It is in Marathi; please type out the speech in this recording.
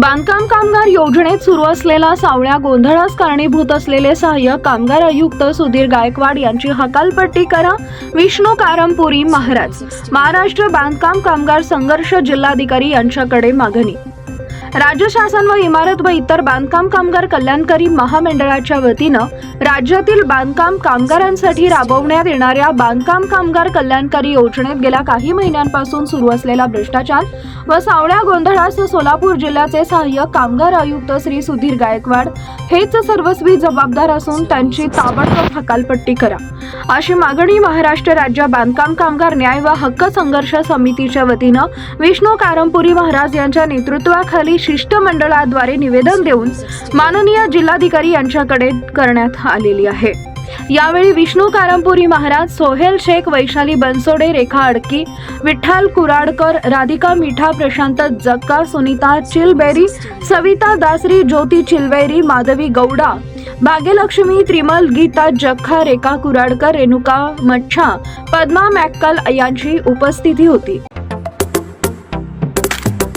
बांधकाम कामगार योजनेत सुरू असलेला सावळ्या गोंधळास कारणीभूत असलेले सहाय्यक कामगार आयुक्त सुधीर गायकवाड यांची हकालपट्टी करा. विष्णू कारमपुरी महाराज. महाराष्ट्र बांधकाम कामगार संघर्ष जिल्हाधिकारी यांच्याकडे मागणी. राज्य शासन व इमारत व इतर बांधकाम कामगार कल्याणकारी महामंडळाच्या वतीनं राज्यातील बांधकाम कामगारांसाठी राबवण्यात येणाऱ्या बांधकाम कामगार कल्याणकारी योजनेत गेल्या काही महिन्यांपासून सुरू असलेला भ्रष्टाचार व सावळ्या गोंधळास सोलापूर जिल्ह्याचे सहाय्यक कामगार आयुक्त श्री सुधीर गायकवाड हेच सर्वस्वी जबाबदार असून त्यांची ताबडतोब हकालपट्टी करा. अशी मागणी महाराष्ट्र राज्य बांधकाम कामगार न्याय व हक्क संघर्ष समितीच्या वतीनं विष्णू कारंपुरी महाराज यांच्या नेतृत्वाखाली शिष्टमंडळाद्वारे निवेदन देऊन माननीय जिल्हाधिकारी यांच्याकडे करण्यात आलेली आहे. यावेळी विष्णू कारंपुरी महाराज सोहेल शेख वैशाली बनसोडे रेखा अडकी विठ्ठल कुराडकर राधिका मिठा प्रशांत जक्का सुनीता चिलबेरी सविता दासरी ज्योती चिलबेरी माधवी गौडा भाग्यलक्ष्मी त्रिमल गीता जक्खा रेखा कुराडकर रेणुका मच्छा पद्मा मॅक्कल यांची उपस्थिती होती.